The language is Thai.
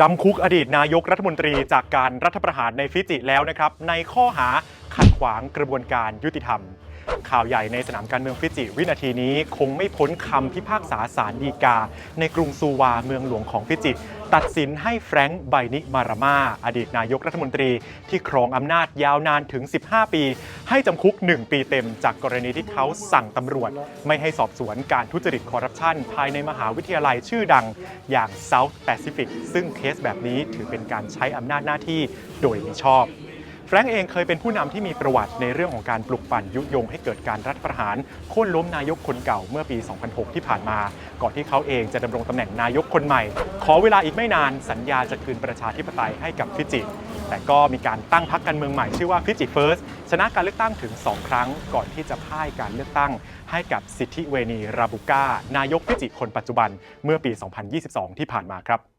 จำคุกอดีตนายกรัฐมนตรีจากการรัฐประหารในฟิจิแล้วนะครับในข้อหา ขวางกระบวนการยุติธรรม ข่าวใหญ่ในสนามการเมืองฟิจิ วินาทีนี้คงไม่พ้นคำพิพากษาศาลฎีกา ในกรุงซูวาเมืองหลวงของฟิจิ ตัดสินให้แฟรงค์ไบนิมารามาอดีตนายกรัฐมนตรี ที่ครองอำนาจยาวนานถึง 15 ปี ให้จำคุก 1 ปีเต็ม จากกรณีที่เขาสั่งตำรวจ ไม่ให้สอบสวนการทุจริตคอร์รัปชันภายในมหาวิทยาลัยชื่อดังอย่าง South Pacific ซึ่งเคสแบบนี้ถือเป็นการใช้อำนาจหน้าที่โดยมิชอบ แฟรงก์เองเคยเป็นผู้นำที่มีประวัติในเรื่องของการปลุกปั่นยุยงให้เกิดการรัฐประหารโค่นล้มนายกคนเก่าเมื่อปี 2006 ที่ผ่านมา ก่อนที่เขาเองจะดำรงตำแหน่งนายกคนใหม่ ขอเวลาอีกไม่นานสัญญาจะคืนประชาธิปไตยให้กับฟิจิ แต่ก็มีการตั้งพรรคการเมืองใหม่ชื่อว่าฟิจิเฟิร์สชนะการเลือกตั้งถึง 2 ครั้ง ก่อนที่จะพ่ายการเลือกตั้ง ให้กับสิทธิเวณีราบุก้านายกฟิจิคนปัจจุบันเมื่อปี 2022 ที่ผ่านมาครับ